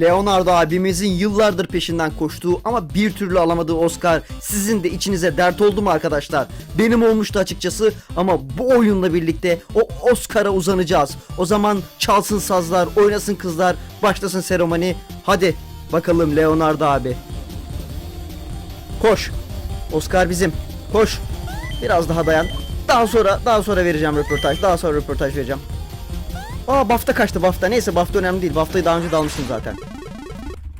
Leonardo abimizin yıllardır peşinden koştuğu ama bir türlü alamadığı Oscar sizin de içinize dert oldu mu arkadaşlar? Benim olmuştu açıkçası ama bu oyunla birlikte o Oscar'a uzanacağız. O zaman çalsın sazlar, oynasın kızlar, başlasın seremoni. Hadi bakalım Leonardo abi. Koş. Oscar bizim. Koş. Biraz daha dayan. Daha sonra daha sonra vereceğim röportaj. Daha sonra röportaj vereceğim. Aa BAFTA kaçtı BAFTA. Neyse BAFTA önemli değil. BAFTA'yı daha önce de almıştım zaten.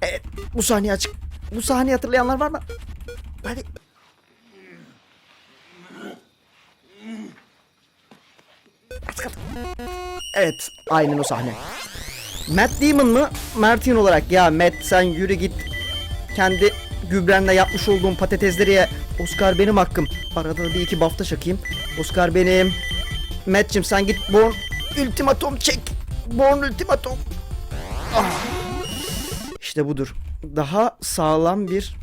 Evet bu sahne açık. Bu sahneyi hatırlayanlar var mı? Hadi. Az kaldı. Evet aynen o sahne. Matt Damon mı? Martin olarak ya Matt sen yürü git. Kendi gübrenle yapmış olduğum patatesleri ye. Oscar benim hakkım. Arada bir iki bafta çakayım. Oscar benim. Matt'cim sen git Born Ultimatum çek. Born Ultimatum. Ah. İşte budur. Daha sağlam bir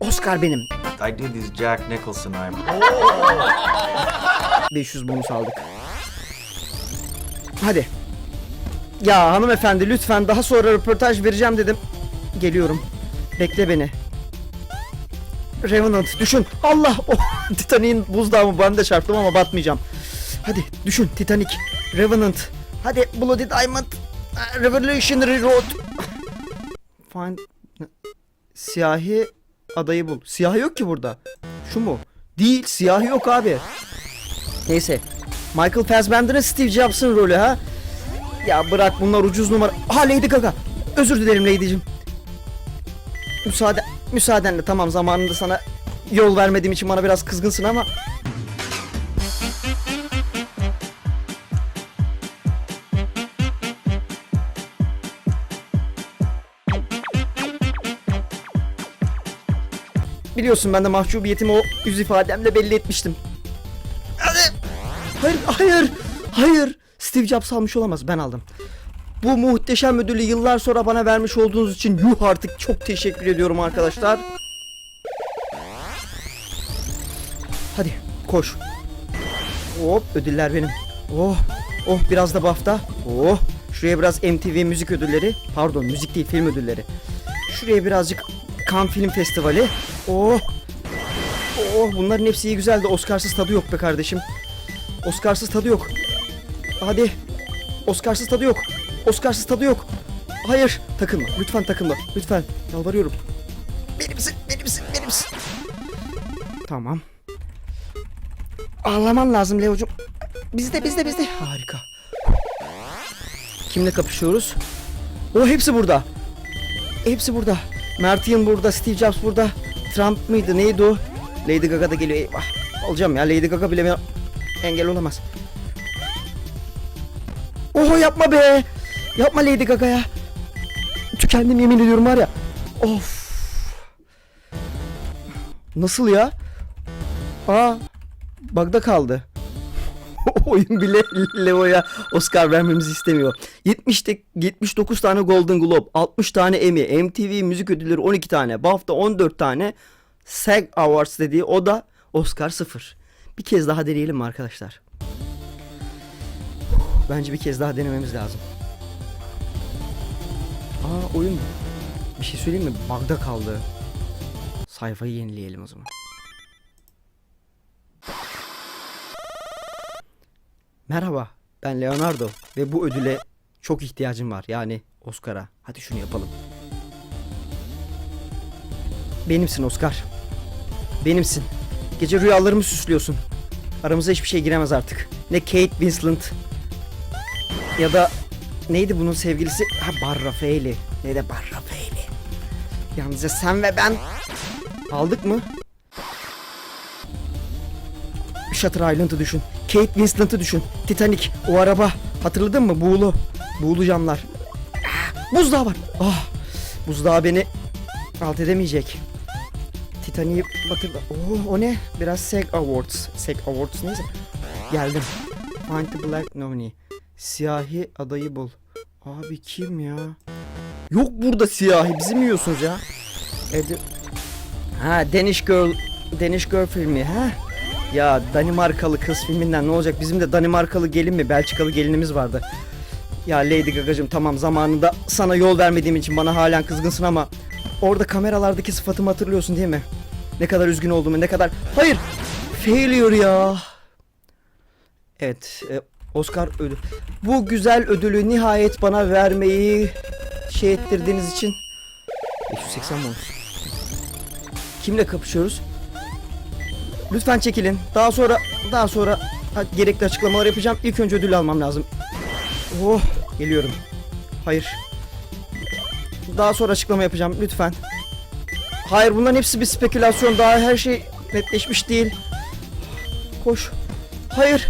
Oscar benim. I did this Jack Nicholson I'm 500 bonus aldık. Hadi. Ya hanımefendi lütfen daha sonra röportaj vereceğim dedim. Geliyorum. Bekle beni. Revenant düşün. Allah! Oh, Titanic'in buzdağımı ben de çarptım ama batmayacağım. Hadi düşün Titanic. Revenant. Hadi Bloody Diamond. Ah, Revolutionary Road. Find... Siyahi adayı bul. Siyahi yok ki burada. Şu mu? Değil. Siyahi yok abi. Neyse. Michael Fassbender'ın Steve Jobs'ın rolü ha. Ya bırak bunlar ucuz numara. Ha Lady Gaga. Özür dilerim Lady'cim. Müsaade, müsaadenle tamam zamanında sana yol vermediğim için bana biraz kızgınsın ama Biliyorsun ben de mahcubiyetimi o yüz ifademle belli etmiştim. Hayır, hayır, hayır. Steve Jobs almış olamaz, ben aldım. Bu muhteşem ödülü yıllar sonra bana vermiş olduğunuz için yuh artık çok teşekkür ediyorum arkadaşlar. Hadi koş. Hop ödüller benim. Oh oh biraz da BAFTA. Oh şuraya biraz MTV müzik ödülleri. Pardon müzik değil film ödülleri. Şuraya birazcık Cannes Film Festivali. Oh Oh bunların hepsi iyi güzel de Oscarsız tadı yok be kardeşim. Oscarsız tadı yok. Hadi. Oscarsız tadı yok. Oscarsız tadı yok. Hayır. Takılma. Lütfen takılma. Lütfen. Yalvarıyorum. Benimsin. Benimsin. Benimsin. Tamam. Ağlaman lazım Leo'cum. Bizde bizde bizde. Harika. Kimle kapışıyoruz? O hepsi burada. Hepsi burada. Martin burada, Steve Jobs burada. Trump mıydı neydi o? Lady Gaga da geliyor. Eyvah. Alacağım ya. Lady Gaga bile engel olamaz. Oho yapma be. Yapma Lady Gaga ya. Tükendim yemin ediyorum var ya. Of. Nasıl ya? Aa. Bug'da kaldı. Oyun bile Leo'ya Oscar vermemizi istemiyor. 70 te- 79 tane Golden Globe, 60 tane Emmy, MTV müzik ödülleri 12 tane, BAFTA 14 tane, SAG Awards dediği o da Oscar 0. Bir kez daha deneyelim mi arkadaşlar? Bence bir kez daha denememiz lazım. Aa oyun bir şey söyleyeyim mi? Bug'da kaldı. Sayfayı yenileyelim o zaman. Merhaba, ben Leonardo ve bu ödüle çok ihtiyacım var. Yani Oscar'a. Hadi şunu yapalım. Benimsin Oscar. Benimsin. Gece rüyalarımı süslüyorsun. Aramıza hiçbir şey giremez artık. Ne Kate Winslet ya da neydi bunun sevgilisi? Ha Bar Rafaeli. Ne de Bar Rafaeli. Yalnızca sen ve ben aldık mı? Shutter Island'ı düşün. Kate Winslet'ı düşün. Titanic, o araba. Hatırladın mı? Buğulu. Buğulu camlar. Ah, buzdağı var. Ah, buzdağı beni alt edemeyecek. Titanic'i batırdı. Oo, o ne? Biraz SAG Awards. SAG Awards neyse. Geldim. Find the Black Nominee. Siyahi adayı bul. Abi kim ya? Yok burada siyahi. Bizi mi yiyorsunuz ya? Edi... Ha Danish Girl. Danish Girl filmi ha? Ya Danimarkalı kız filminden ne olacak? Bizim de Danimarkalı gelin mi? Belçikalı gelinimiz vardı. Ya Lady Gaga'cığım tamam zamanında sana yol vermediğim için bana halen kızgınsın ama orada kameralardaki sıfatımı hatırlıyorsun değil mi? Ne kadar üzgün olduğumu ne kadar... Hayır! Failure ya! Evet, e, Oscar ödül. Bu güzel ödülü nihayet bana vermeyi şey ettirdiğiniz için 580 mi olmuş? Kimle kapışıyoruz? Lütfen çekilin. Daha sonra daha sonra gerekli açıklamalar yapacağım. İlk önce ödül almam lazım. Oh, geliyorum. Hayır. Daha sonra açıklama yapacağım lütfen. Hayır bunların hepsi bir spekülasyon. Daha her şey netleşmiş değil. Koş. Hayır.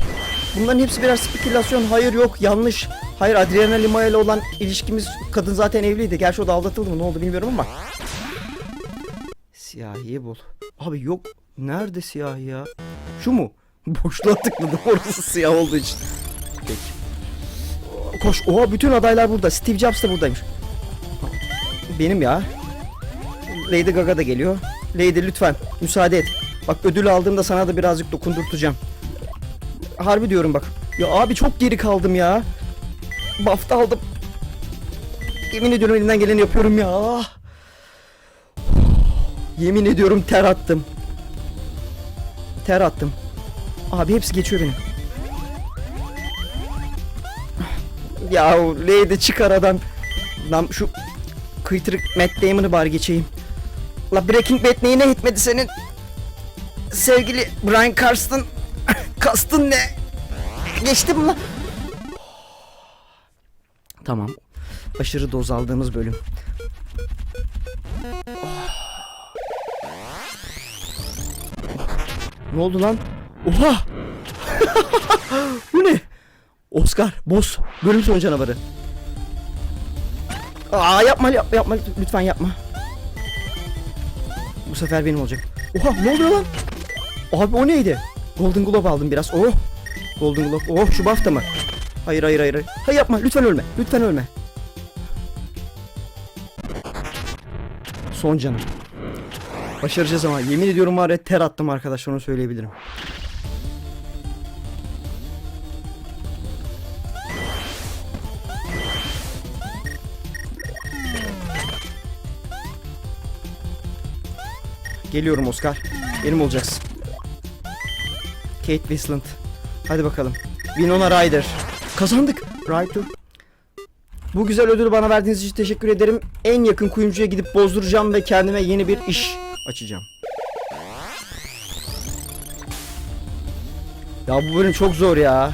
Bunların hepsi birer spekülasyon. Hayır yok yanlış. Hayır Adriana Lima ile olan ilişkimiz kadın zaten evliydi. Gerçi o da aldatıldı mı ne oldu bilmiyorum ama. Siyahiyi bul. Abi yok. Nerede siyahi ya? Şu mu? Boşluğa tıkladım orası siyah olduğu için. Peki. Koş. Oha bütün adaylar burada. Steve Jobs da buradaymış. Benim ya. Lady Gaga da geliyor. Lady lütfen müsaade et. Bak ödül aldığımda sana da birazcık dokundurtacağım. Harbi diyorum bak. Ya abi çok geri kaldım ya. BAFTA aldım. Yemin ediyorum elimden geleni yapıyorum ya. Yemin ediyorum ter attım. Ter attım. Abi hepsi geçiyor benim. Ya Lady çık aradan. Lan şu kıytırık Matt Damon'ı bari geçeyim. La Breaking Bad neyine hitmedi senin? Sevgili Brian Carston. Kastın ne? Geçtim mi? Tamam. Aşırı doz aldığımız bölüm. Ne oldu lan? Oha! Bu ne? Oscar, boss, bölüm sonu canavarı. Aa yapma yapma yapma lütfen yapma. Bu sefer benim olacak. Oha ne oluyor lan? Abi o neydi? Golden Globe aldım biraz. Oh. Golden Globe. Oh şu BAFTA mı? Hayır hayır hayır. Hayır yapma lütfen ölme. Lütfen ölme. Son canım. Başaracağız ama yemin ediyorum var ya ter attım arkadaşlar onu söyleyebilirim. Geliyorum Oscar. Benim olacaksın. Kate Winslet. Hadi bakalım. Winona Ryder. Kazandık. Ryder. Bu güzel ödülü bana verdiğiniz için teşekkür ederim. En yakın kuyumcuya gidip bozduracağım ve kendime yeni bir iş açacağım. Ya bu bölüm çok zor ya.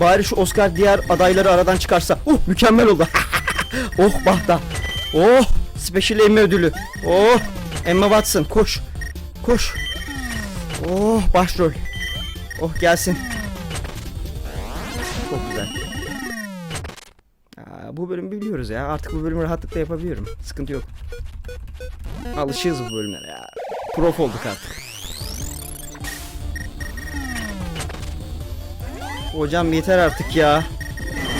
Bari şu Oscar diğer adayları aradan çıkarsa. Uh mükemmel oldu. oh bahta. Oh Special Emmy ödülü. Oh Emma Watson koş. Koş. Oh başrol. Oh gelsin. Çok güzel. Aa, bu bölümü biliyoruz ya. Artık bu bölümü rahatlıkla yapabiliyorum. Sıkıntı yok. Alışığız bu bölümlere ya. Prof olduk artık. Hocam yeter artık ya.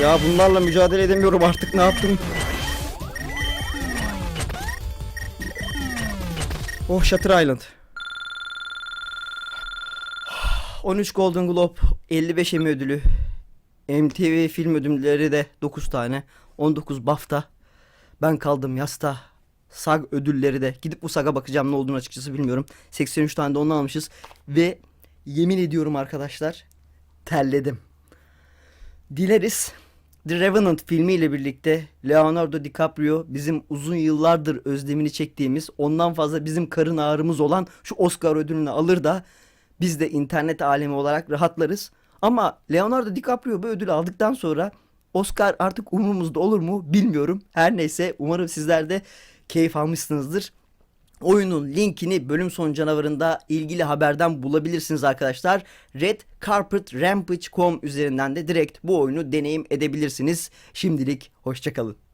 Ya bunlarla mücadele edemiyorum artık ne yaptım? Oh Shutter Island. 13 Golden Globe, 55 Emmy ödülü, MTV film ödülleri de 9 tane, 19 BAFTA. Ben kaldım yasta. SAG ödülleri de. Gidip bu SAG'a bakacağım ne olduğunu açıkçası bilmiyorum. 83 tane de ondan almışız. Ve yemin ediyorum arkadaşlar terledim. Dileriz The Revenant filmiyle birlikte Leonardo DiCaprio bizim uzun yıllardır özlemini çektiğimiz ondan fazla bizim karın ağrımız olan şu Oscar ödülünü alır da biz de internet alemi olarak rahatlarız. Ama Leonardo DiCaprio bu ödülü aldıktan sonra Oscar artık umurumuzda olur mu bilmiyorum. Her neyse umarım sizler de keyif almışsınızdır. Oyunun linkini bölüm sonu canavarında ilgili haberden bulabilirsiniz arkadaşlar. Red Carpet Rampage.com üzerinden de direkt bu oyunu deneyim edebilirsiniz. Şimdilik hoşçakalın.